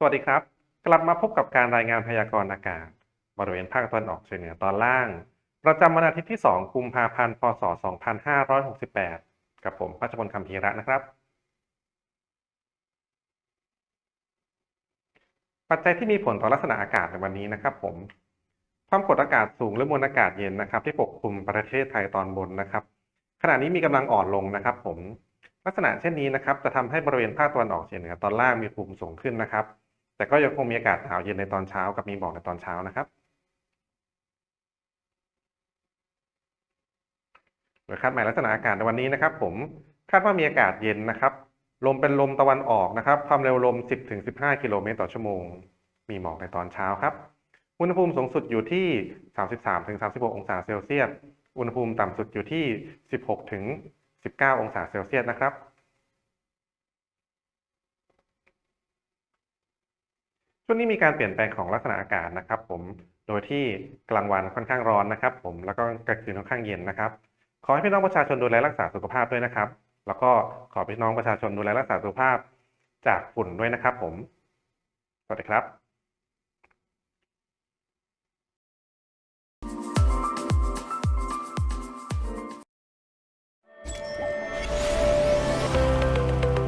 สวัสดีครับ กลับมาพบกับการรายงานพยากรณ์อากาศ บริเวณภาคตะวันออกเฉียงเหนือตอนล่าง ประจำวันอาทิตย์ที่ 2 กุมภาพันธ์ พศ 2568 กับผมพัชพลคำพีระนะครับ ปัจจัยที่มีผลต่อลักษณะอากาศในวันนี้นะครับผม ความกดอากาศสูงหรือมวลอากาศเย็นนะครับ ที่ปกคลุมประเทศไทยตอนบนนะครับ ขณะนี้มีกำลังอ่อนลงนะครับ ผมลักษณะเช่นนี้นะครับจะทำให้บริเวณภาคตะวันออกเฉียงเหนือตอนล่างมีภูมิสูงขึ้นนะครับ แต่ก็ยังคงมีอากาศหนาวเย็นในตอนเช้ากับมีหมอกในตอนเช้านะครับโดยคาดหมายลักษณะอากาศในวันนี้นะครับ ผมคาดว่ามีอากาศเย็นนะครับ ลมเป็นลมตะวันออกนะครับ ความเร็วลม 10-15 กิโลเมตรต่อชั่วโมง มีหมอกในตอนเช้าครับ อุณหภูมิสูงสุดอยู่ที่ 33-36 องศาเซลเซียส อุณหภูมิต่ำสุดอยู่ที่ 16-19 องศาเซลเซียสนะครับ ช่วงนี้มีการเปลี่ยนแปลงของลักษณะอากาศนะครับผม โดยที่กลางวันค่อนข้างร้อนนะครับ ผม แล้วก็กลางคืนค่อนข้างเย็นนะครับ ขอให้พี่น้องประชาชนดูแลรักษาสุขภาพด้วยนะครับ แล้วก็ขอพี่น้องประชาชนดูแลรักษาสุขภาพจากฝุ่นด้วยนะครับ ผม สวัสดีครับ